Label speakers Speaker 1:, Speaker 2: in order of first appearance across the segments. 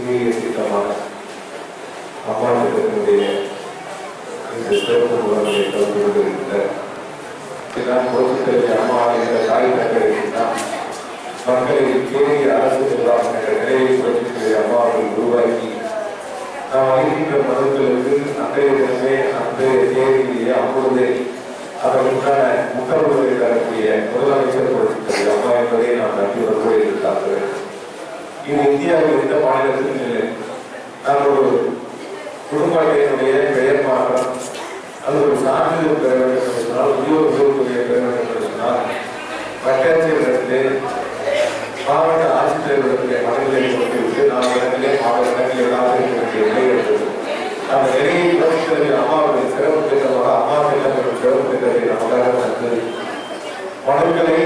Speaker 1: சீரிய திட்டமான அம்மா திட்டத்தினுடைய இந்த சிறப்பு முறையை கலந்துகொண்டிருக்கின்ற நான் அம்மா என்ற தாய் தந்தையிடம் மக்களை தேடிய அரசு நிர்வாகம் என்ற நிலையை புரட்சித்தலைவி அம்மா அவர்கள் உருவாக்கி நாம் அளிக்கின்ற மனுக்களுக்கு அன்றைய தினமே அன்றைய தேதியிலேயே அப்பொழுதே அதற்கான உத்தரவுகளை தரக்கூடிய முதலமைச்சர் புரட்சித்தலைவி அம்மா என்பதை நாம் நம்பி வருவதை இது இந்தியாவில் எந்த மாநிலத்திலும் இல்லை. நான் ஒரு குடும்ப அட்டையினுடைய பெயர் மாற்றம் அது ஒரு சான்றிதழ் பெற வேண்டும் என்று சொன்னால் உத்தியோக உதவித்தொகையை பெற வேண்டும் என்று சொன்னால் வட்டாட்சியரிடத்திலே மாவட்ட ஆட்சித்தலைவரிடத்திலே மனநிலை கொடுத்துவிட்டு நாம் இடத்திலே மாவட்ட இடத்திலே இருக்க வேண்டிய நிலை எடுத்தது அந்த நிலையை புரட்சித்தலைவி அம்மாவுடைய சிறப்பு திட்டமாக அம்மா திட்டம் என்ற சிறப்பு திட்டத்தை நமக்காக தந்து மனுக்களை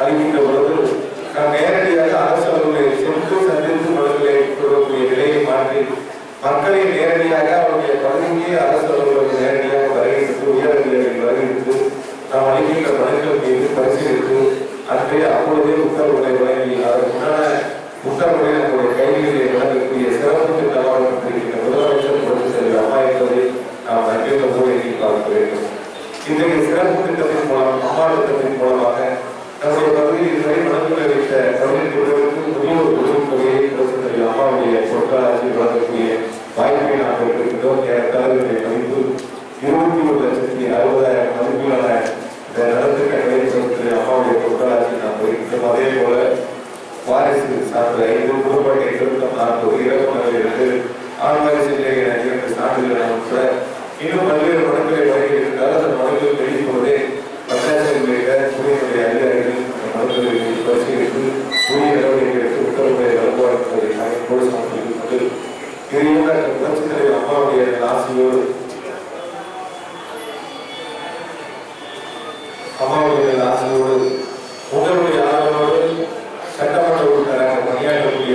Speaker 1: அறிவிக்கின்ற மக்களை நேரடியாக அவருடைய பகுதிக்கு அரசு அலுவலர்கள் நேரடியாக வருகின்றது உயர் அதிகாரிகள் வருகின்றது நாம் அளிக்கின்ற மனுக்கள் மீது பரிசீலித்து அன்றைய அப்பொழுதே உத்தரவுகளை வழங்கி அதற்குண்டான உத்தரவுகளை நம்முடைய கைகளிலே வழங்கக்கூடிய சிறப்பு திட்டமாக இருக்கின்ற முதலமைச்சர் புரட்சி செல்வி அம்மா என்பதை நாம் நன்றியுள்ள போய் பார்க்க வேண்டும் இன்றைய சிறப்பு திட்டத்தின் மூலம் அம்மா திட்டத்தின் மூலமாக நம்முடைய பகுதியில் இதுவரை மனதில் வைத்த கல்வி நாம் அதே போல வாரிசு சான்று ஐந்து குடும்பத்தை திருத்தம் நான்கு இறக்குமதி இருந்து ஆண் வாரிசிலே என இரண்டு சான்றுகள் உட்பட இன்னும் பல்வேறு மனுக்களை வழங்கி இருந்தால் அந்த மனுக்கள் வெளியும் போதே பஞ்சாயத்துடைய துறையினுடைய அதிகாரிகள் அந்த பரிசீலித்து உரிய நடவடிக்கைகளுக்கு உத்தரவுகளை வழங்குவார் என்பதை அமைப்போடு சமர்ப்பித்துக் கொண்டு இதையும் டாக்டர் புரட்சித் தலைவர் அம்மாவுடைய ஆசையோடு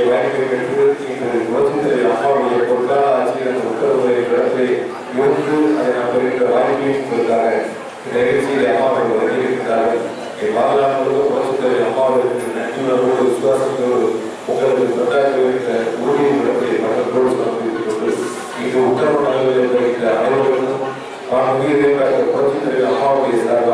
Speaker 1: பணியாற்றக்கூடிய வாய்ப்பை பெற்று இன்று புரட்சித் தலைவர் அம்மாவுடைய பொருளாதார ஆட்சியில் அந்த உத்தரவுகளை இடத்தை இருந்து அதை நாம் பெறுகின்ற வாய்ப்பை கொடுத்தாங்க இந்த நிகழ்ச்சியில் அம்மா அவர்கள் வருகிறார்கள் என் வாழ்நாள் முழுவதும் புரட்சித் தலைவர் அம்மாவுக்கு நன்றியோடு விசுவாசத்தோடு உங்களுக்கு தொண்டாற்றி வருகின்ற உறுதியை இடத்தை மக்களோடு சமர்ப்பித்துக் கொண்டு இங்கு உத்தரவு நகரில் வருகின்ற அனைவருக்கும் நான் உயிரை புரட்சித் தலைவர் அம்மாவுடைய சார்பாக